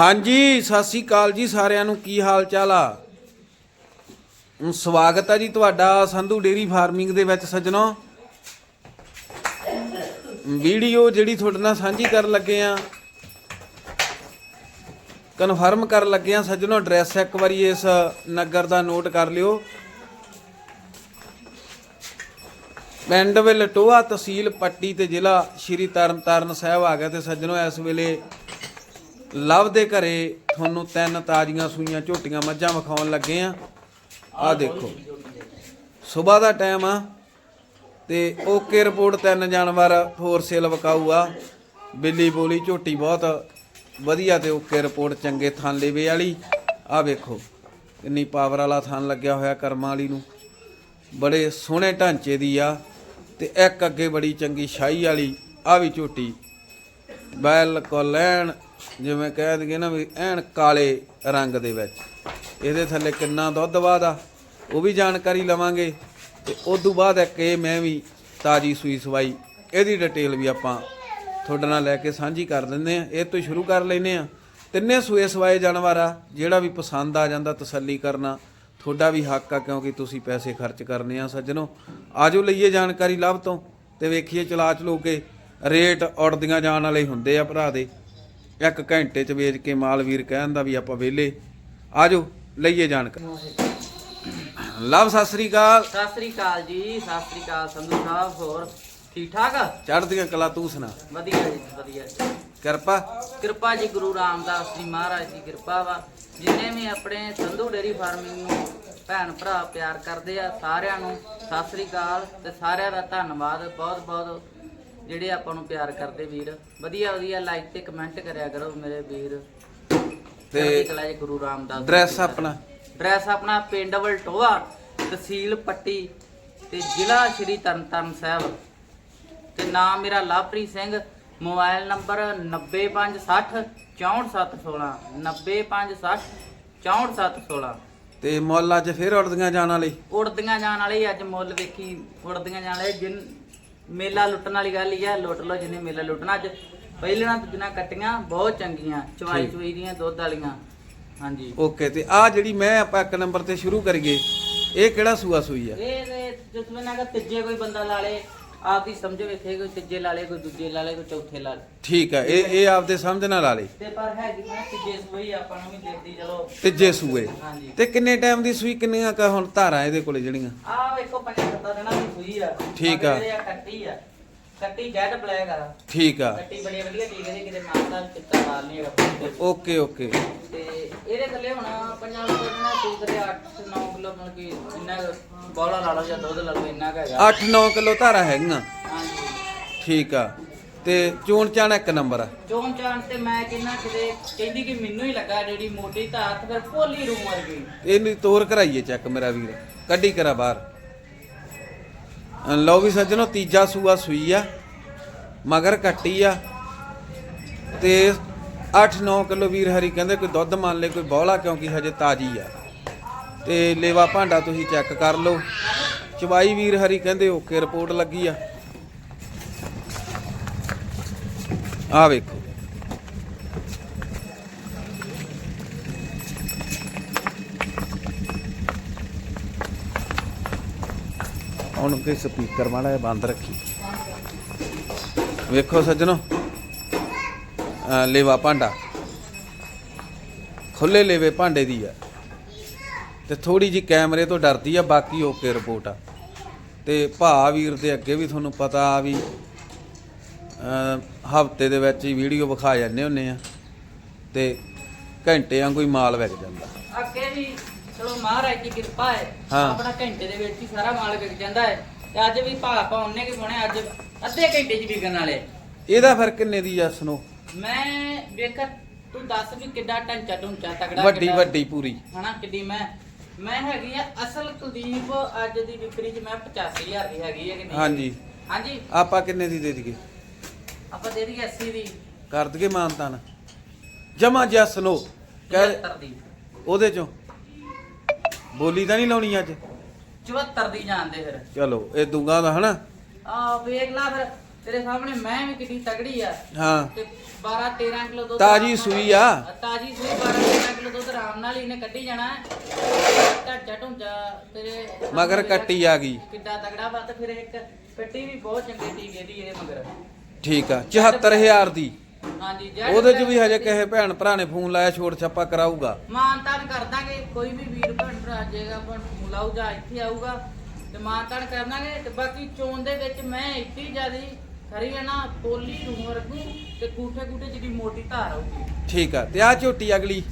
ਹਾਂਜੀ, ਸਤਿ ਸ੍ਰੀ ਅਕਾਲ ਜੀ ਸਾਰਿਆਂ ਨੂੰ। ਕੀ ਹਾਲ ਚਾਲ ਆ ਸਵਾਗਤ ਹੈ ਜੀ ਤੁਹਾਡਾ ਸੰਧੂ ਡੇਰੀ ਫਾਰਮਿੰਗ ਦੇ ਵਿੱਚ ਸੱਜਣੋ। ਵੀਡੀਓ ਜਿਹੜੀ ਤੁਹਾਡੇ ਨਾਲ ਸਾਂਝੀ ਕਰਨ ਲੱਗੇ ਆ, ਕਨਫਰਮ ਕਰਨ ਲੱਗੇ ਆ ਸੱਜਣੋ, ਐਡਰੈਸ ਇੱਕ ਵਾਰੀ ਇਸ ਨਗਰ ਦਾ ਨੋਟ ਕਰ ਲਿਓ। ਪਿੰਡ ਵਿੱਚ ਤਹਿਸੀਲ ਪੱਟੀ ਤੇ ਜ਼ਿਲ੍ਹਾ ਸ਼੍ਰੀ ਤਰਨਤਾਰਨ ਸਾਹਿਬ ਆ ਗਿਆ ਤੇ ਸੱਜਣੋ, ਇਸ ਵੇਲੇ ਲਵ ਦੇ ਘਰੇ ਤੁਹਾਨੂੰ ਤਿੰਨ ਤਾਜ਼ੀਆਂ ਸੂਈਆਂ ਝੋਟੀਆਂ ਮੱਝਾਂ ਵਿਖਾਉਣ ਲੱਗੇ ਆ। ਆ ਦੇਖੋ। ਸਵੇਰ ਦਾ ਟਾਈਮ ਆ ਤੇ ਓਕੇ ਰਿਪੋਰਟ ਤਿੰਨ ਜਾਨਵਰ ਫੋਰ ਸੇਲ ਵਿਕਾਊ ਆ ਬਿੱਲੀ ਬੋਲੀ ਝੋਟੀ ਬਹੁਤ ਵਧੀਆ ਤੇ ਓਕੇ ਰਿਪੋਰਟ ਚੰਗੇ ਥਣ ਲੇਵੇ ਵਾਲੀ। ਆ ਵੇਖੋ ਕਿੰਨੀ ਪਾਵਰ ਵਾਲਾ ਥਣ ਲੱਗਿਆ ਹੋਇਆ ਕਰਮਾਂ ਵਾਲੀ ਨੂੰ। ਬੜੇ ਸੋਹਣੇ ਢਾਂਚੇ ਦੀ ਆ ਤੇ ਇੱਕ ਅੱਗੇ ਬੜੀ ਚੰਗੀ ਸ਼ਾਹੀ ਵਾਲੀ ਆ ਵੀ ਝੋਟੀ। ਬਿਲਕੁਲ ਐਨ ਜਿਵੇਂ ਕਹਿ ਦਈਏ ਨਾ ਵੀ ਐਨ ਕਾਲੇ ਰੰਗ ਦੇ ਵਿੱਚ। ਇਹਦੇ ਥੱਲੇ ਕਿੰਨਾ ਦੁੱਧ ਵਾਦਾ, ਉਹ ਵੀ ਜਾਣਕਾਰੀ ਲਵਾਂਗੇ। ਤੇ ਉਸ ਤੋਂ ਬਾਅਦ ਇੱਕ ਇਹ ਮੈਂ ਵੀ ਤਾਜੀ ਸੂਈ ਸਵਾਈ, ਇਹਦੀ ਡਿਟੇਲ ਵੀ ਆਪਾਂ ਤੁਹਾਡੇ ਨਾਲ ਲੈ ਕੇ ਸਾਂਝੀ ਕਰ ਦਿੰਦੇ ਆ ਇਹ ਤੋਂ ਸ਼ੁਰੂ ਕਰ ਲੈਨੇ ਆ ਤਿੰਨੇ ਸੂਏ ਸਵਾਏ ਜਾਨਵਰ ਆ, ਜਿਹੜਾ ਵੀ ਪਸੰਦ ਆ ਜਾਂਦਾ ਤਸੱਲੀ ਕਰਨਾ, ਤੁਹਾਡਾ ਵੀ ਹੱਕ ਆ, ਕਿਉਂਕਿ ਤੁਸੀਂ ਪੈਸੇ ਖਰਚ ਕਰਨੇ ਆ ਸੱਜਣੋ। ਆਜੋ ਲਈਏ ਜਾਣਕਾਰੀ ਲੱਭ ਤੋਂ ਤੇ ਵੇਖੀਏ ਚਲਾ ਚਲੋ ਕੇ ਰੇਟ ਉੜਦੀਆਂ ਜਾਣ ਵਾਲੇ ਹੁੰਦੇ ਆ ਭਰਾ ਦੇ। ਇੱਕ ਘੰਟੇ ਚ ਵੇਚ ਕੇ ਮਾਲ ਵੀਰ ਕਹਿੰਦਾ ਵੀ ਆਪਾਂ ਵਿਹਲੇ। ਆਜੋ ਲਈਏ ਜਾਣਕਾਰੀ। ਲਵ ਸਤਿ ਸ੍ਰੀ ਅਕਾਲ। ਸਤਿ ਸ੍ਰੀ ਅਕਾਲ ਜੀ ਸਤਿ ਸ੍ਰੀ ਅਕਾਲ ਸੰਧੂ ਸਾਹਿਬ ਹੋਰ ਠੀਕ ਠਾਕ? ਚੜ੍ਹਦੀਆਂ ਕਲਾ ਤੂੰ ਸੁਣਾ। ਵਧੀਆ ਜੀ ਵਧੀਆ ਜੀ। ਕਿਰਪਾ? ਕਿਰਪਾ ਜੀ ਗੁਰੂ ਰਾਮਦਾਸ ਜੀ ਮਹਾਰਾਜ ਦੀ ਕਿਰਪਾ ਵਾ। ਜਿੰਨੇ ਵੀ ਆਪਣੇ ਸੰਧੂ ਡੇਰੀ ਫਾਰਮਿੰਗ ਨੂੰ ਭੈਣ ਭਰਾ ਪਿਆਰ ਕਰਦੇ ਆ ਸਾਰਿਆਂ ਨੂੰ ਸਤਿ ਸ੍ਰੀ ਅਕਾਲ ਤੇ ਸਾਰਿਆਂ ਦਾ ਧੰਨਵਾਦ ਬਹੁਤ ਬਹੁਤ ਜਿਹੜੇ ਆਪਾਂ ਨੂੰ ਪਿਆਰ ਕਰਦੇ ਵੀਰ ਵਧੀਆ ਵਧੀਆ ਲਾਈਕ ਤੇ ਕਮੈਂਟ ਕਰਿਆ ਕਰੋ ਮੇਰੇ ਵੀਰ। ਤੇ ਕਲਾ ਜੀ ਗੁਰੂ ਰਾਮਦਾਸ ਦੀ ਡਰੈਸ ਕਿਰਪਾ। ਆਪਣਾ? ਡਰੈਸ ਆਪਣਾ ਪਿੰਡ ਵਲਟੋਆ ਤਹਿਸੀਲ ਪੱਟੀ ਤੇ ਜ਼ਿਲ੍ਹਾ ਸ਼੍ਰੀ ਤਰਨਤਾਰਨ ਸਾਹਿਬ। ਤੇ ਨਾਮ ਮੇਰਾ ਲਵਪ੍ਰੀਤ ਸਿੰਘ ਮੋਬਾਈਲ ਨੰਬਰ 9560 64716 9560 64716 ਤੇ ਮੁੱਲ ਅੱਜ ਫੇਰ ਉੜਦੀਆਂ ਜਾਣ ਵਾਲੇ? ਉੜਦੀਆਂ ਜਾਣ ਵਾਲੇ ਅੱਜ ਮੁੱਲ ਵੇਖੀ ਉੜਦੀਆਂ ਜਾਣ ਵਾਲੇ ਜਿਨ ਮੇਲਾ ਲੁੱਟਣ ਵਾਲੀ ਗੱਲ ਹੀ ਆ ਲੁੱਟ ਲੋ ਜਿਹਨੇ ਮੇਲਾ ਲੁੱਟਣਾ ਅੱਜ। ਪਹਿਲਾਂ ਦੂਜੀਆਂ ਕੱਟੀਆਂ ਬਹੁਤ ਚੰਗੀਆਂ ਚਵਾਈ ਠੀਕ। ਚੁਈ ਦੀਆਂ ਦੁੱਧ ਵਾਲੀਆਂ। ਹਾਂਜੀ। ਓਕੇ ਤੇ ਆ ਜਿਹੜੀ ਮੈਂ ਆਪਾਂ ਇੱਕ ਨੰਬਰ ਤੇ ਸ਼ੁਰੂ ਕਰੀਏ ਇਹ ਕਿਹੜਾ ਸੂਆ ਸੂਈ ਆ? ਇਹ ਤੇ ਜਿਸ ਵੇਲੇ ਅਗਰ ਤੀਜੇ ਕੋਈ ਬੰਦਾ ਲਾ ਲੇ। ਆਪ ਦੀ ਸਮਝ ਵੇਖੇ ਕੋਈ ਤੀਜੇ ਲਾ ਲੇ ਕੋਈ ਦੂਜੇ ਲਾ ਲੇ ਕੋਈ ਚੌਥੇ ਲਾ ਲੇ ਠੀਕ ਆ ਇਹ ਇਹ ਆਪਦੇ ਸਮਝ ਨਾਲ ਲਾ ਲੇ ਤੇ ਪਰ ਹੈਗੀ ਨਾ ਤੀਜੇ ਸੋਈ ਆਪਾਂ ਨੂੰ ਵੀ ਦੇਖਦੀ ਚਲੋ। ਤੀਜੇ ਸੂਏ। ਹਾਂਜੀ। ਤੇ ਕਿੰਨੇ ਟਾਈਮ ਦੀ ਸੂਈ ਕਿੰਨੀਆਂ ਕਾ ਹੁਣ ਧਾਰਾਂ ਇਹਦੇ ਕੋਲੇ ਜਿਹੜੀਆਂ? ਆਹ ਵੇਖੋ ਪੰਜਾ ਸੱਤਾ ਦਿਨਾਂ ਦੀ ਸੂਈ ਆ। ਠੀਕ ਆ। ਇਹ ਕੱਟੀ ਆ। ਕੱਟੀ ਜੈਡ ਬਲੈਕ ਆ। ਠੀਕ ਆ। ਕੱਟੀ ਬੜੀ ਵਧੀਆ ਠੀਕ ਹੈ ਜੀ ਕਿਤੇ ਮਾਰਦਾ ਚਿੱਟਾ ਮਾਰ ਨਹੀਂ ਹੈਗਾ। Okay okay. ਤੇ ਇਹਦੇ ਥੱਲੇ ਹੁਣ ਪੰਜਾਂ ਕਿਲੋ ਜਿਹੜਾ ਸੂਤ ਦੇ 8 9 ਕਿਲੋ ਮਤਲਬ ਕਿ ਇੰਨਾ ਬੌਲਾ ਲਾ ਲਓ ਜਾਂ ਦੁੱਧ ਲਾ ਲਓ ਇੰਨਾ ਕੁ ਹੈਗਾ। 8-9 ਕਿਲੋ ਧਾਰਾਂ ਹੈਗੀਆਂ। ਹਾਂਜੀ। ਠੀਕ ਆ। ਤੇ ਚੋਣ ਚਾਣ ਇੱਕ ਨੰਬਰ ਆ। ਚੋਣ ਚਾਣ ਤੇ ਮੈਂ ਕਹਿੰਦਾ ਕਿਤੇ ਕਹਿੰਦੀ ਕਿ ਮੈਨੂੰ ਹੀ ਲੱਗਾ ਜਿਹੜੀ ਮੋਟੀ ਧਾਤ ਫਿਰ ਭੋਲੀ ਰੂਮ ਵਰਗੀ। ਇਹਨੂੰ ਤੋਰ ਕਰਾਈਏ ਚੈੱਕ ਮੇਰਾ ਵੀਰ। ਕੱਢੀ ਕਰਾ ਬਾਹਰ। ਲਓ ਵੀ ਸੱਜਣੋ, ਤੀਜਾ ਸੂਆ ਸੂਈ ਆ, ਮਗਰ ਕੱਟੀ ਆ ਤੇ 8-9 ਕਿਲੋ ਵੀਰ ਹਰੀ ਕਹਿੰਦੇ ਕੋਈ ਦੁੱਧ ਮੰਨ ਲੈ, ਕੋਈ ਬੌਲਾ ਕਿਉਂਕਿ ਹਜੇ ਤਾਜੀ ਆ। ਤੇ ਲੇਵਾ ਭਾਂਡਾ ਤੁਸੀਂ ਚੈੱਕ ਕਰ ਲਓ। ਚਵਾਈ ਵੀਰ ਹਰੀ ਕਹਿੰਦੇ ਓਕੇ ਰਿਪੋਰਟ ਲੱਗੀ ਆ। ਆ ਵੇਖੋ। ਹੁਣ ਕੋਈ ਸਪੀਕਰ ਮਾੜਾ ਬੰਦ ਰੱਖੀ। ਵੇਖੋ ਸੱਜਣੋ। ਲੇਵਾ ਭਾਂਡਾ। ਖੁੱਲੇ ਲੇਵੇ ਭਾਂਡੇ ਦੀ ਆ। ਤੇ ਥੋੜੀ ਜੀ ਕੈਮਰੇ ਤੋਂ ਡਰਦੀ ਆ, ਬਾਕੀ ਓਕੇ ਰਿਪੋਰਟ ਆ। ਤੇ ਭਾ ਵੀਰ ਦੇ ਅੱਗੇ ਵੀ ਤੁਹਾਨੂੰ ਪਤਾ ਆ ਵੀ ਹਫ਼ਤੇ ਦੇ ਵਿੱਚ ਹੀ ਵੀਡੀਓ ਵਿਖਾ ਜਾਂਦੇ ਹੁੰਨੇ ਆ। ਤੇ ਘੰਟੇ ਵਾਂਗੂ ਹੀ ਮਾਲ ਵਿਕ ਜਾਂਦਾ। ਅੱਗੇ ਵੀ ਚਲੋ ਮਹਾਰਾਜ ਦੀ ਕਿਰਪਾ ਹੈ ਹਾਂ। ਆਪਣਾ ਘੰਟੇ ਦੇ ਵਿੱਚ ਹੀ ਸਾਰਾ ਮਾਲ ਵਿਕ ਜਾਂਦਾ ਹੈ ਤੇ ਅੱਜ ਵੀ ਭਾ ਆਪਾਂ ਉਹਨੇ ਕਿ ਪਾਉਣੇ ਅੱਜ ਅੱਧੇ ਘੰਟੇ 'ਚ ਵਿਕਣ ਵਾਲੇ। ਇਹਦਾ ਫਿਰ ਕਿੰਨੇ ਦੀ ਆ ਸੁਣੋ? ਮੈਂ ਵੇਖ ਤੂੰ ਦੱਸ ਵੀ ਕਿੱਡਾ ਢਾਂਚਾ ਢੁੰਚਾ ਤਗੜਾ ਵੱਡੀ ਵੱਡੀ ਪੂਰੀ। ਹਨਾ ਕਿੱਡੀ ਮੈਂ ਮੈਂ ਹੈਗੀ ਆ ਅਸਲ ਕੁਲਦੀਪ ਅੱਜ ਦੀ ਵਿਕਰੀ 'ਚ ਮੈਂ 85000 ਦੀ ਹੈਗੀ ਹੈ ਕਿ ਨਹੀਂ ਹਾਂਜੀ। ਹਾਂਜੀ। ਆਪਾਂ ਕਿੰਨੇ ਦੀ ਦੇ ਦਈਏ? ਆਪਾਂ ਦੇ ਦਈਏ 80 ਦੀ। ਕਰ ਦਈਏ ਮਾਨਤਾਨ। ਜਮਾ ਜਸ ਨੋ ਕਹਿ 74 ਦੀ। ਉਹਦੇ ਚੋਂ। ਬੋਲੀ ਤਾਂ ਨਹੀਂ ਲਾਉਣੀ ਅੱਜ? 74 ਦੀ ਜਾਣਦੇ ਫਿਰ। ਚਲੋ ਇਹ ਦੂੰਗਾ ਦਾ ਹਨਾ? ਆ ਵੇਖ ਲਾ ਫਿਰ ਤੇਰੇ ਸਾਹਮਣੇ ਮੈਂ ਵੀ ਕਿੰਨੀ ਤਗੜੀ ਆ। ਹਾਂ। ਤੇ 12 13 ਕਿਲੋ ਦੁੱਧ ਤਾਜ਼ੀ ਸੂਈ ਆ। ਤਾਜ਼ੀ ਸੂਈ 12 13 ਕਿਲੋ ਦੁੱਧ ਆਰਾਮ ਨਾਲ ਹੀ ਇਹਨੇ ਕੱਢੀ ਜਾਣਾ। ਢਾਂਚਾ ਢੁੰਚਾ ਤੇਰੇ ਮਗਰ ਕੱਟੀ ਆ ਗਈ। ਕਿੱਡਾ ਤਗੜਾ ਵਾ ਤੇ ਫਿਰ ਇੱਕ ਕੱਟੀ ਵੀ ਬਹੁਤ ਚੰਗੀ ਟੀਕੇ ਦੀ ਇਹਦੇ ਮਗਰ। ਠੀਕ ਆ 74000 ਦੀ। ਹਾਂਜੀ ਉਹਦੇ 'ਚ ਵੀ ਹਜੇ ਕਿਸੇ ਭੈਣ ਭਰਾ ਨੇ ਫੋਨ ਲਾਇਆ ਛੋੜ ਛਾਪਾ ਕਰਾਊਗਾ। ਮਾਨਤਾਨ ਕਰ ਦਾਂਗੇ ਕੋਈ ਵੀ ਵੀਰ ਭੈਣ ਭਰਾ ਜੇਗਾ ਪਰ ਮੁਲਾਉ ਜਾਂ ਇੱਥੇ ਆਊਗਾ ਤੇ ਮਾਨਤਾਨ ਕਰ ਦਾਂਗੇ ਤੇ ਬਾਕੀ ਚੋਣ ਦੇ ਵਿੱਚ ਮੈਂ ਇੱਡੀ ਜਿਆਦੀ ਖਰੀ ਹੈ ਨਾ ਪੋਲੀ ਨੂੰ ਵਰਗੂ ਤੇ ਕੂਠੇ ਕੂਠੇ ਜਿਹੜੀ ਮੋਟੀ ਧਾਰ ਆਊਗੀ। ਠੀਕ ਆ ਤੇ ਆ ਝੋਟੀ ਅਗਲੀ?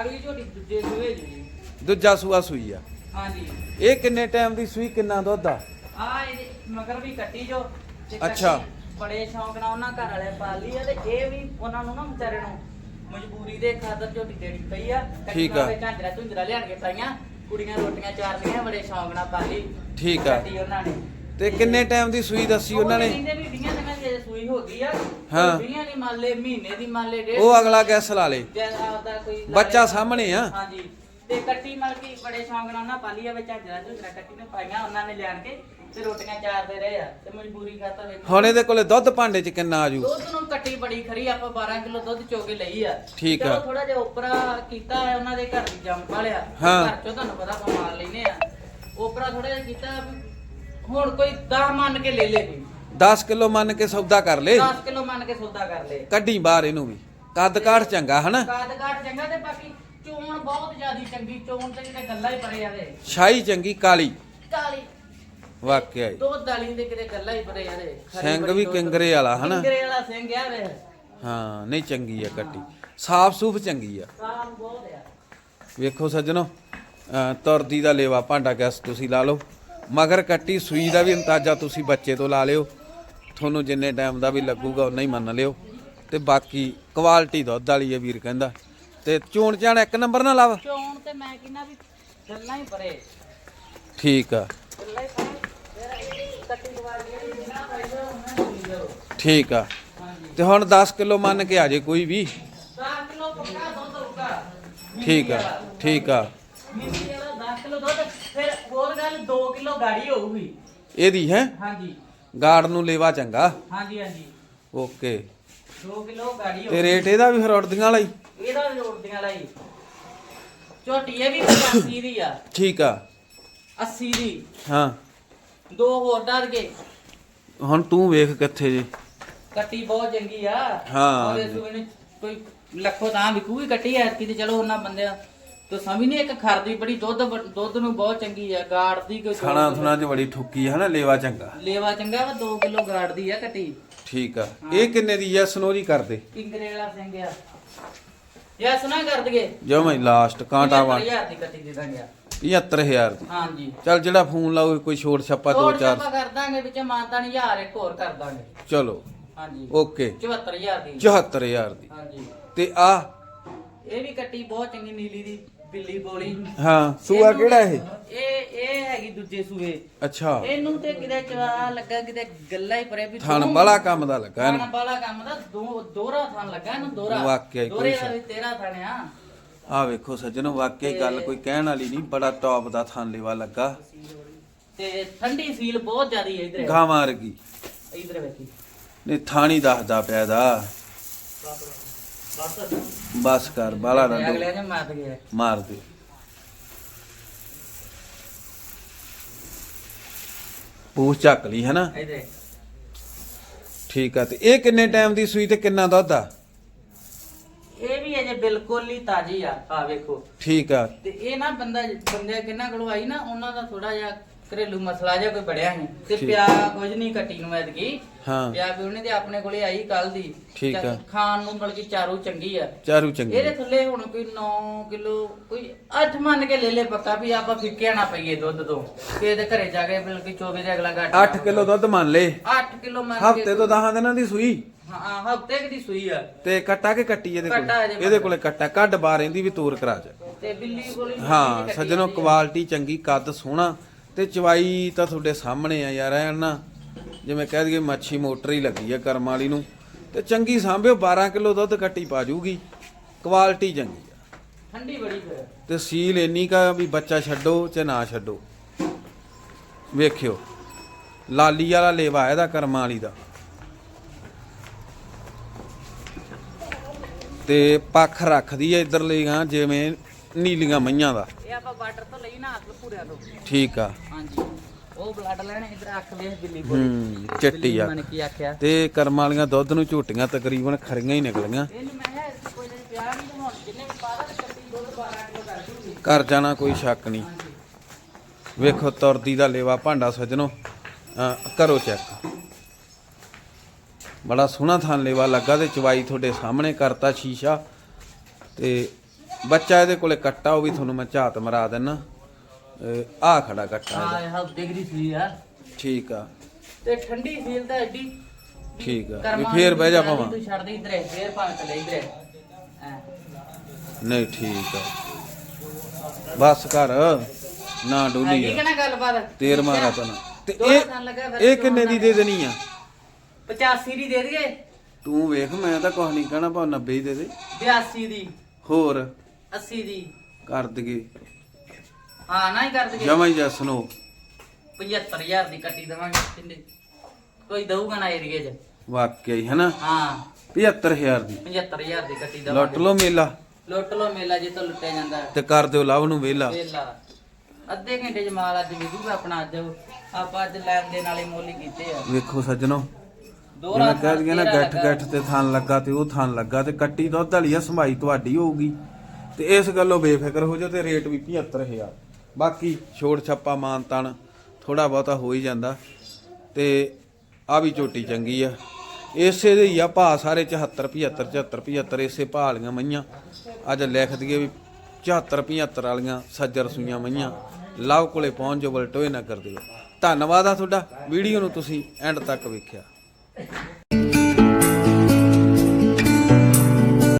ਅਗਲੀ ਝੋਟੀ ਦੂਜੇ ਸੂਏ ਜੀ ਦੂਜਾ ਸੂਆ ਸੂਈ ਆ। ਹਾਂਜੀ। ਇਹ ਕਿੰਨੇ ਟਾਈਮ ਦੀ ਸੂਈ ਕਿੰਨਾ ਦੁੱਧ ਆ? ਆ ਇਹਦੇ ਮਗਰ ਵੀ ਕੱਟੀ ਜੋ ਤੇ ਕੱਟੀ। ਅੱਛਾ। ਬੜੇ ਸ਼ੌਂਕ ਨਾਲ ਉਹਨਾਂ ਘਰ ਵਾਲੇ ਪਾਲੀ ਆ ਤੇ ਇਹ ਵੀ ਉਹਨਾਂ ਨੂੰ ਨਾ ਵਿਚਾਰੇ ਨੂੰ ਮਜਬੂਰੀ ਦੇ ਖਾਤਰ ਝੋਟੀ ਦੇਣੀ ਪਈ ਆ। ਠੀਕ ਆ। ਝਾਂਜਰਾ ਝੁੰਜਰਾ ਲਿਆਣ ਕੇ ਪਾਈਆਂ ਕੁੜੀਆਂ ਰੋਟੀਆਂ ਚਾਰਦੀਆਂ ਬੜੇ ਸ਼ੌਂਕ ਨਾਲ ਪਾਲੀ ਠੀਕ ਆ। ਕੱਟੀ ਉਹਨਾਂ ਨੇ। ਤੇ ਕਿੰਨੇ ਟਾਈਮ ਦੀ ਸੂਈ ਦੱਸੀ ਉਹਨਾਂ ਨੇ? ਕਹਿੰਦੇ ਵੀ 20 ਦਿਨਾਂ ਦੀ ਸੂਈ ਹੋ ਗਈ ਆ। ਹਾਂ। 20 ਦੀ ਮੰਨ ਲੈ ਮਹੀਨੇ ਦੀ ਮੰਨ ਲੈ ਡੇਢ ਉਹ ਅਗਲਾ ਗੈਸ ਲਾ ਲੇ। ਕੋਈ ਬੱਚਾ। ਸਾਹਮਣੇ ਆ। ਹਾਂਜੀ। ਤੇ ਕੱਟੀ ਮਲ ਕੀ ਬੜੇ ਸ਼ੌਂਕ ਨਾਲ ਉਹਨਾਂ ਪਾਲੀ ਆ ਵਿੱਚ ਝਾਂਜਰਾ ਝੁੰਜਰਾ ਕੱਟੀ ਨੇ ਪਾਈਆਂ ਉਹਨਾਂ ਨੇ ਲਿਆਣ ਕੇ। ਤੇ ਰੋਟੀਆਂ ਚਾਰਦੇ ਰਹੇ ਆ ਤੇ ਮਜਬੂਰੀ ਖਾਤਰ ਵੇਖੋ। ਹੁਣ ਇਹਦੇ ਕੋਲੇ ਦੁੱਧ ਭਾਂਡੇ 'ਚ ਕਿੰਨਾ ਆਜੂ ਦੁੱਧ ਨੂੰ ਕੱਟੀ ਬੜੀ ਖਰੀ ਆਪਾਂ 12 ਕਿਲੋ ਦੁੱਧ ਚੋ ਕੇ ਲਈ ਆ। ਠੀਕ ਆ। ਥੋੜਾ ਜਿਹਾ ਉਪਰਾ ਕੀਤਾ ਹੈ ਉਹਨਾਂ ਦੇ ਘਰ ਦੀ ਜੰਮ ਵਾਲਿਆ ਹਾਂ। ਘਰ ਚੋਂ ਤੁਹਾਨੂੰ ਪਤਾ ਆਪਾਂ ਮਾਰ ਲੈਨੇ ਆ। ਉਪਰਾ ਥੋੜਾ ਜਿਹਾ ਕੀਤਾ ਵੀ ਹੁਣ ਕੋਈ 10 ਮੰਨ ਕੇ ਲੈ ਲੇ ਕੋਈ 10 ਕਿਲੋ ਮੰਨ ਕੇ ਸੌਦਾ ਕਰ ਲੇ? 10 ਕਿਲੋ ਮੰਨ ਕੇ ਸੌਦਾ ਕਰ ਲੇ। ਕੱਢੀ ਬਾਹਰ ਇਹਨੂੰ ਵੀ। ਕੱਦ ਕਾਠ ਚੰਗਾ ਹਨਾ? ਕਾਦ ਕਾਟ ਚੰਗਾ ਤੇ ਬਾਕੀ ਚੋਣ ਬਹੁਤ ਜ਼ਿਆਦੀ ਚੰਗੀ ਚੋਣ ਤੇ ਕਿਤੇ ਗੱਲਾਂ ਹੀ ਪਰੇ ਆਦੇ ਸ਼ਾਹੀ ਚੰਗੀ ਕਾਲੀ। ਕਾਲੀ। ਵਾਕਿਆ ਹੀ। ਦੋ ਦਾਲੀ ਦੇ ਕਿਤੇ ਗੱਲਾਂ ਹੀ ਪਰੇ ਆਦੇ ਸਿੰਘ ਵੀ ਕਿੰਗਰੇ ਵਾਲਾ ਹਨਾ? ਕਿੰਗਰੇ ਵਾਲਾ ਸਿੰਘ ਆ ਵੇ ਹਾਂ ਨਹੀਂ ਚੰਗੀ ਆ ਕੱਟੀ। ਸਾਫ਼ ਸੂਫ ਚੰਗੀ ਆ। ਸਾਮ ਬਹੁਤ ਆ। ਵੇਖੋ ਸੱਜਣੋ ਤੁਰਦੀ ਦਾ ਲੇਵਾ ਭਾਂਡਾ ਗੈਸ ਤੁਸੀਂ ਲਾ ਲਓ। ਮਗਰ ਕੱਟੀ ਸੂਈ ਦਾ ਵੀ ਅੰਦਾਜ਼ਾ ਤੁਸੀਂ ਬੱਚੇ ਤੋਂ ਲਾ ਲਿਓ। ਤੁਹਾਨੂੰ ਜਿੰਨੇ ਟਾਈਮ ਦਾ ਵੀ ਲੱਗੂਗਾ ਉਨਾ ਹੀ ਮੰਨ ਲਿਓ। ਤੇ ਬਾਕੀ ਕੁਆਲਿਟੀ ਦੁੱਧ ਵਾਲੀ ਹੈ ਵੀਰ ਕਹਿੰਦਾ। ਤੇ ਚੋਣ ਚਾਣ ਇੱਕ ਨੰਬਰ ਨਾ ਲਾਵਾ। ਚੋਣ ਤੇ ਮੈਂ ਕਹਿੰਦਾ ਵੀ ਗੱਲਾਂ ਹੀ ਪਰੇ ਠੀਕ ਆ ਗੱਲਾਂ ਹੀ ਪਰੇ ਫਿਰ ਕੱਟੀ ਦਵਾਈ ਜਿੰਨਾ ਪੈਸਾ ਉਹਨਾਂ ਨੂੰ ਦਿਓ ਠੀਕ ਆ। ਤੇ ਹੁਣ 10 ਕਿਲੋ ਮੰਨ ਕੇ ਆ ਜੇ ਕੋਈ ਵੀ। 10 ਕਿਲੋ ਪੱਕਾ ਦੁੱਧ ਹੋਊਗਾ ਠੀਕ ਆ ਠੀਕ ਆ। ਮਿੰਦੀ ਵਾਲਾ 10 ਕਿਲੋ ਦੁੱਧ ਫਿਰ ਹੋਰ ਗੱਲ 2 ਕਿਲੋ ਗਾੜੀ ਹੋਊਗੀ ਇਹਦੀ ਹੈ? ਹਾਂਜੀ ਗਾੜ ਨੂੰ ਲੇਵਾ ਚੰਗਾ। ਹਾਂਜੀ ਹਾਂਜੀ ਓਕੇ। 2 ਕਿਲੋ ਗਾੜੀ ਤੇ ਰੇਟ ਇਹਦਾ ਵੀ ਫਿਰ ਉੜਦੀਆਂ ਵਾਲਾ ਹੀ। ਇਹਦਾ ਵੀ ਰੋਟੀਆਂ ਲਈ ਝੋਟੀ ਇਹ ਵੀ 85 ਦੀ ਆ। ਠੀਕ ਆ। 80 ਦੀ। ਹਾਂ। ਦੋ ਹੋਰ ਡਰ ਗਏ। ਹੁਣ ਤੂੰ ਵੇਖ ਕਿੱਥੇ ਜੇ। ਕੱਟੀ ਬਹੁਤ ਚੰਗੀ ਆ। ਹਾਂ। ਉਹਦੇ ਸੂਏ ਨੂੰ ਕੋਈ ਲੱਖੋ ਤਾਂ ਵਿਕੂਗੀ ਕੱਟੀ ਐ ਕਿ ਤੇ ਚਲੋ ਉਹਨਾਂ ਬੰਦਿਆਂ ਤੋਂ ਸਮਝ ਨਹੀਂ ਇੱਕ ਖਰਦੀ ਬੜੀ ਦੁੱਧ ਦੁੱਧ ਨੂੰ ਬਹੁਤ ਚੰਗੀ ਆ ਗਾੜ ਦੀ ਕੋਈ ਖਾਣਾ ਥੁਣਾ ਚ ਬੜੀ ਠੁੱਕੀ ਹੈ ਨਾ ਲੇਵਾ ਚੰਗਾ। ਲੇਵਾ ਚੰਗਾ ਵਾ 2 ਕਿਲੋ ਗਾੜ ਦੀ ਆ ਕੱਟੀ। ਠੀਕ ਆ। ਇਹ ਕਿੰਨੇ ਦੀ ਐ ਸਨੋਰੀ ਕਰਦੇ। ਕਿੰਗਰੇ ਵਾਲਾ ਸਿੰਘ ਆ। ਯਾ ਸੁਣਾ ਕਰ ਦਗੇ ਜੋ ਮੈਂ ਲਾਸਟ ਕਾਂਟਾ ਵਾਂ ਹਜ਼ਾਰ ਦੀ ਕੱਟੀ ਦੇ ਦਾਂਗੇ 75000 ਦੀ। ਹਾਂਜੀ। ਚੱਲ ਜਿਹੜਾ ਫੋਨ ਲਾਓ ਕੋਈ ਛੋਟ ਛੱਪਾ ਦੋ ਚਾਰ। ਆਪਾਂ ਕਰ ਦਾਂਗੇ ਵਿੱਚ ਮਾਨਤਾ ਨਹੀਂ ਹਜ਼ਾਰ ਇੱਕ ਹੋਰ ਕਰ ਦਾਂਗੇ। ਚਲੋ। ਹਾਂਜੀ। ਓਕੇ। 74000 ਦੀ। 74000 ਦੀ। ਹਾਂਜੀ। ਤੇ ਆ ਇਹ ਵੀ ਕੱਟੀ ਬਹੁਤ ਚੰਗੀ ਨੀਲੀ ਦੀ ਬਿੱਲੀ ਬੋਲੀ। ਹਾਂ ਸੂਆ ਇਹਨੂੰ- ਕਿਹੜਾ ਇਹ? ਇਹ ਇਹ ਹੈਗੀ ਦੂਜੇ ਸੂਏ। ਅੱਛਾ। ਇਹਨੂੰ ਤੇ ਕਿਤੇ ਚਵਾ ਲੱਗਾ ਕਿਤੇ ਗੱਲਾਂ ਹੀ ਪਰੇ ਵੀ ਥਣ ਦੋ- ਬੜਾ ਕੰਮ ਦਾ ਲੱਗਾ ਥਣ ਇਹਨੂੰ ਵਾਲਾ ਕੰਮ ਦਾ ਦੋ ਦੋਹਰਾ ਥਣ ਲੱਗਾ ਇਹਨੂੰ ਦੋਹਰਾ। ਵਾਕਿਆ ਹੀ ਕੋਈ ਦੋਹਰੇ ਸ਼ੱਕ। ਦਾ ਵੀ ਤੇਰਾ ਥਣ ਆ। ਆ ਵੇਖੋ ਸੱਜਣੋ ਵਾਕਿਆ ਹੀ ਗੱਲ ਕੋਈ ਕਹਿਣ ਵਾਲੀ ਨਹੀਂ ਬੜਾ ਟੌਪ ਦਾ ਥਣ ਲੇਵਾ ਲੱਗਾ। ਤੇ ਠੰਡੀ ਸੀਲ ਬਹੁਤ ਜ਼ਿਆਦੀ ਹੈ ਇਧਰ। ਗਾਵਾਂ ਵਰਗੀ ਇਧਰ ਵੇਖੀ। ਨਹੀਂ ਥਾਣੀ ਦੱਸਦਾ ਪਿਆ ਦਾ। ਬਸ ਕਰ ਬਾਲਾ ਨਾ। ਅਗਲੇ ਨੇ ਮਾਰ ਗਿਆ ਮਾਰ ਦੇ। ਪੂਛ ਚੱਕ ਲਈ ਹੈ ਨਾ ਠੀਕ ਆ ਤੇ ਇਹ ਕਿੰਨੇ ਟਾਈਮ ਦੀ ਸੂਈ ਤੇ ਕਿੰਨਾ ਦੁੱਧ ਆ? ਅਜੇ ਬਿਲਕੁਲ ਹੀ ਤਾਜੀ ਆ ਆ ਵੇਖੋ। ਠੀਕ ਆ। ਤੇ ਇਹ ਨਾ ਬੰਦਾ ਬੰਦੇ ਕਿੰਨਾ ਕੋਲ ਆਈ ਨਾ ਉਹਨਾਂ ਦਾ ਥੋੜਾ ਜਿਹਾ ਘਰੇਲੂ ਮਸਲਾ ਜਿਹਾ ਕੋਈ ਬੜਿਆ ਸੀ ਤੇ ਠੀਕ। ਪਿਆ ਕੁਝ ਨਹੀਂ ਕੱਟੀ ਨੂੰ ਐਤਕੀ। ਹਾਂ। ਪਿਆ ਵੀ ਉਹਨੇ ਤੇ ਆਪਣੇ ਕੋਲੇ ਆਈ ਕੱਲ ਦੀ। ਠੀਕ ਆ। ਖਾਣ ਨੂੰ ਬਲਕਿ ਚਾਰੂ ਚੰਗੀ ਆ। ਚਾਰੂ ਚੰਗੀ ਇਹਦੇ ਥੱਲੇ ਹੁਣ ਕੋਈ 9 ਕਿਲੋ ਕੋਈ 8 ਮੰਨ ਕੇ ਲੈ ਲੈ ਪੱਕਾ ਵੀ ਆਪਾਂ ਫਿੱਕਿਆ ਨਾ ਪਈਏ ਦੁੱਧ ਤੋਂ। ਕਿ ਇਹਦੇ ਘਰੇ ਜਾ ਕੇ ਬਲਕਿ 24 ਦੇ ਅਗਲਾ ਘੱਟ 8 ਕਿਲੋ ਦੁੱਧ ਮੰਨ ਲੇ। 8 ਕਿਲੋ ਮੰਨ ਕੇ ਹਫ਼ਤੇ ਤੋਂ 10 ਦਿਨਾਂ ਦੀ ਸੂਈ। ਹਾਂ ਹਫ਼ਤੇ ਦੀ ਸੂਈ ਆ? ਤੇ ਕੱਟਾ ਕੇ ਕੱਟੀ ਇਹਦੇ ਕੱਟਾ ਕੋਲ ਇਹਦੇ ਇਹਦੇ ਕੋਲੇ ਕੱਟਾ ਕੱਢ ਬਾਰ ਇਹਦੀ ਵੀ ਤੂਰ ਕਰਾ ਜਾ। ਤੇ ਬਿੱਲੀ ਕੋਲ ਹਾਂ ਸੱਜਣੋ ਕੁਆਲਿਟੀ ਚੰਗੀ ਕੱਦ ਸੋਹਣਾ ਤੇ ਚਵਾਈ ਤਾਂ ਤੁਹਾਡੇ ਸਾਹਮਣੇ ਆ ਯਾਰ ਐਨ ਨਾ ਜਿਵੇਂ ਕਹਿ ਦਈਏ ਮੱਛੀ ਮੋਟਰ ਹੀ ਲੱਗੀ ਆ ਕਰਮ ਵਾਲੀ ਨੂੰ। ਤੇ ਚੰਗੀ ਸਾਂਭਿਓ 12 ਕਿਲੋ ਦੁੱਧ ਕੱਟੀ ਪਾ ਜੂਗੀ ਕੁਆਲਿਟੀ ਚੰਗੀ ਆ। ਠੰਡੀ ਬੜੀ ਫਿਰ। ਤੇ ਸੀਲ ਇੰਨੀ ਕਾ ਵੀ ਬੱਚਾ ਛੱਡੋ ਤੇ ਨਾ ਛੱਡੋ। ਵੇਖਿਓ ਲਾਲੀ ਵਾਲਾ ਲੇਵਾ ਇਹਦਾ ਕਰਮਾਂ ਵਾਲੀ ਦਾ। ਤੇ ਪੱਖ ਰੱਖਦੀ ਹੈ ਇਧਰ ਲਈਆਂ ਜਿਵੇਂ ਨੀਲੀਆਂ ਮਈਆਂ ਦਾ। ਇਹ ਆਪਾਂ ਬਾਰਡਰ ਤੋਂ ਲਈ ਨਾ ਅਸਲ ਪੂਰਿਆਂ ਤੋਂ। ਠੀਕ ਆ। ਹਾਂਜੀ। ਉਹ ਬਲੱਡ ਲੈਣੇ ਇਧਰ ਅੱਖ ਵੇਖ ਬਿੱਲੀ ਹੂੰ ਚਿੱਟੀ ਆ। ਮਨ ਕੀ ਆਖਿਆ। ਤੇ ਕਰਮ ਵਾਲੀਆਂ ਦੁੱਧ ਨੂੰ ਝੋਟੀਆਂ ਤਕਰੀਬਨ ਖਰੀਆਂ ਹੀ ਨਿਕਲੀਆਂ। ਇਹਨੂੰ ਮੈਂ ਕਿਹਾ ਇਸ ਕੋਈ ਨਹੀਂ ਪਿਆ ਨਹੀਂ ਹੁਣ ਜਿੰਨੇ ਵੀ ਪਾ ਦੇ ਕੱਟੀ ਦੁੱਧ 12 ਕਿਲੋ ਕਰ ਦੂਗੀ। ਘਰ ਜਾਣਾ ਕੋਈ ਸ਼ੱਕ ਨਹੀਂ। ਵੇਖੋ ਤੁਰਦੀ ਦਾ ਲੇਵਾ ਭਾਂਡਾ ਸੱਜਣੋ। ਕਰੋ ਚੈੱਕ। ਬੜਾ ਸੋਹਣਾ ਥਾਂ ਲੇਵਾ ਲੱਗਾ ਤੇ ਚਵਾਈ ਤੁਹਾਡੇ ਸਾਹਮਣੇ ਕਰਤਾ ਸ਼ੀਸ਼ਾ। ਤੇ ਬੱਚਾ ਇਹਦੇ ਕੋਲੇ ਕੱਟਾ ਉਹ ਵੀ ਤੁਹਾਨੂੰ ਮੈਂ ਝਾਤ ਮਰਾ ਦਿੰਨਾ। ਆ ਖੜਾ ਕੱਟਾ। ਹਾਂ ਇਹ ਡਿਗਰੀ ਸੀ ਆ ਠੀਕ ਆ। ਤੇ ਠੰਡੀ ਫੀਲ ਤਾਂ ਐਡੀ ਠੀਕ ਆ। ਵੀ ਫੇਰ ਬਹਿ ਜਾ ਭਾਵਾਂ। ਤੂੰ ਛੱਡ ਦੇ ਇਧਰੇ ਫੇਰ ਭਾਂ ਚਲੇ ਇਧਰੇ। ਨਹੀਂ ਠੀਕ ਆ। ਬਸ ਕਰ ਨਾ ਡੋਲੀ ਠੀਕ ਨਾ ਗੱਲਬਾਤ? ਤੇਰ ਮਾਰਾ ਪਨਾ ਤੇ ਇਹ ਇਹ ਕਿੰਨੇ ਦੀ ਦੇ ਦੇਣੀ ਆ? 85 ਦੀ ਦੇ ਦਈਏ। ਤੂੰ ਵੇਖ ਮੈਂ ਤਾਂ ਕੁਝ ਨਹੀਂ ਕਹਿਣਾ ਭਾਵੇਂ 90 ਹੀ ਦੇ ਦੇ। 82 ਦੀ। ਹੋਰ? 80 ਦੀ। ਕਰ ਦਗੇ ਹਾਂ ਨਾ ਹੀ ਕਰ ਦਈਏ। ਜਮਾ ਹੀ ਜਸ ਨੂੰ। 75000 ਦੀ ਕੱਟੀ ਦੇਵਾਂਗੇ ਕਿੰਨੇ ਕੋਈ ਦਊਗਾ ਨਾ ਏਰੀਏ 'ਚ। ਵਾਕਿਆ ਹੀ ਹੈਨਾ? ਹਾਂ। 75000 ਦੀ। 75000 ਦੀ ਕੱਟੀ ਲੁੱਟ ਦੇਵਾਂਗੇ ਲੋ ਮੇਲਾ। ਲੁੱਟ ਲੋ ਮੇਲਾ ਜੇ ਤੋਂ ਲੁੱਟਿਆ ਜਾਂਦਾ। ਤੇ ਕਰ ਦਿਓ ਲਵ ਨੂੰ ਵੇਲਾ। ਵੇਲਾ। ਅੱਧੇ ਘੰਟੇ 'ਚ ਮਾਲ ਅੱਜ ਵਿਕੂਗਾ ਆਪਣਾ ਅੱਜ ਆਪਾਂ ਅੱਜ ਲੈਣ ਦੇ ਨਾਲੇ ਮੁੱਲ ਕੀਤੇ ਆ। ਵੇਖੋ ਸੱਜਣੋ ਦੋ ਜਿਵੇਂ ਰਾਤ ਕਹਿ ਦਈਏ ਨਾ ਗੱਠ। ਗੱਠ ਤੇ ਥਾਨ ਲੱਗਾ ਤੇ ਉਹ ਥਾਨ ਲੱਗਾ ਤੇ ਕੱਟੀ ਦੁੱਧ ਵਾਲੀ ਆ ਸੰਭਾਈ ਤੁਹਾਡੀ ਹੋਊਗੀ। ਤੇ ਇਸ ਗੱਲੋਂ ਬੇਫਿਕਰ ਹੋ ਜਾਓ ਤੇ ਰੇਟ ਵੀ 75000 ਬਾਕੀ ਛੋੜ ਛੱਪਾ ਮਾਨ ਤਨ ਥੋੜਾ ਬਹੁਤਾ ਹੋ ਹੀ ਜਾਂਦਾ ਤੇ ਆ ਵੀ ਝੋਟੀ ਚੰਗੀ ਆ। ਇਸੇ ਦੇ ਹੀ ਆ ਭਾ ਸਾਰੇ 74 75 74 75 ਇਸੇ ਭਾ ਵਾਲੀਆਂ ਮਈਆਂ। ਅੱਜ ਲਿਖ ਦਈਏ ਵੀ 74 75 ਵਾਲੀਆਂ ਸੱਜਰ ਸੂਈਆਂ ਮਈਆਂ। ਲਵ ਕੋਲੇ ਪਹੁੰਚ ਜੋ ਬਲਟੋਏ ਨਾ ਕਰ ਦਿਓ। ਧੰਨਵਾਦ ਆ ਤੁਹਾਡਾ। ਵੀਡੀਓ ਨੂੰ ਤੁਸੀਂ ਐਂਡ ਤੱਕ ਵੇਖਿਆ। Thank.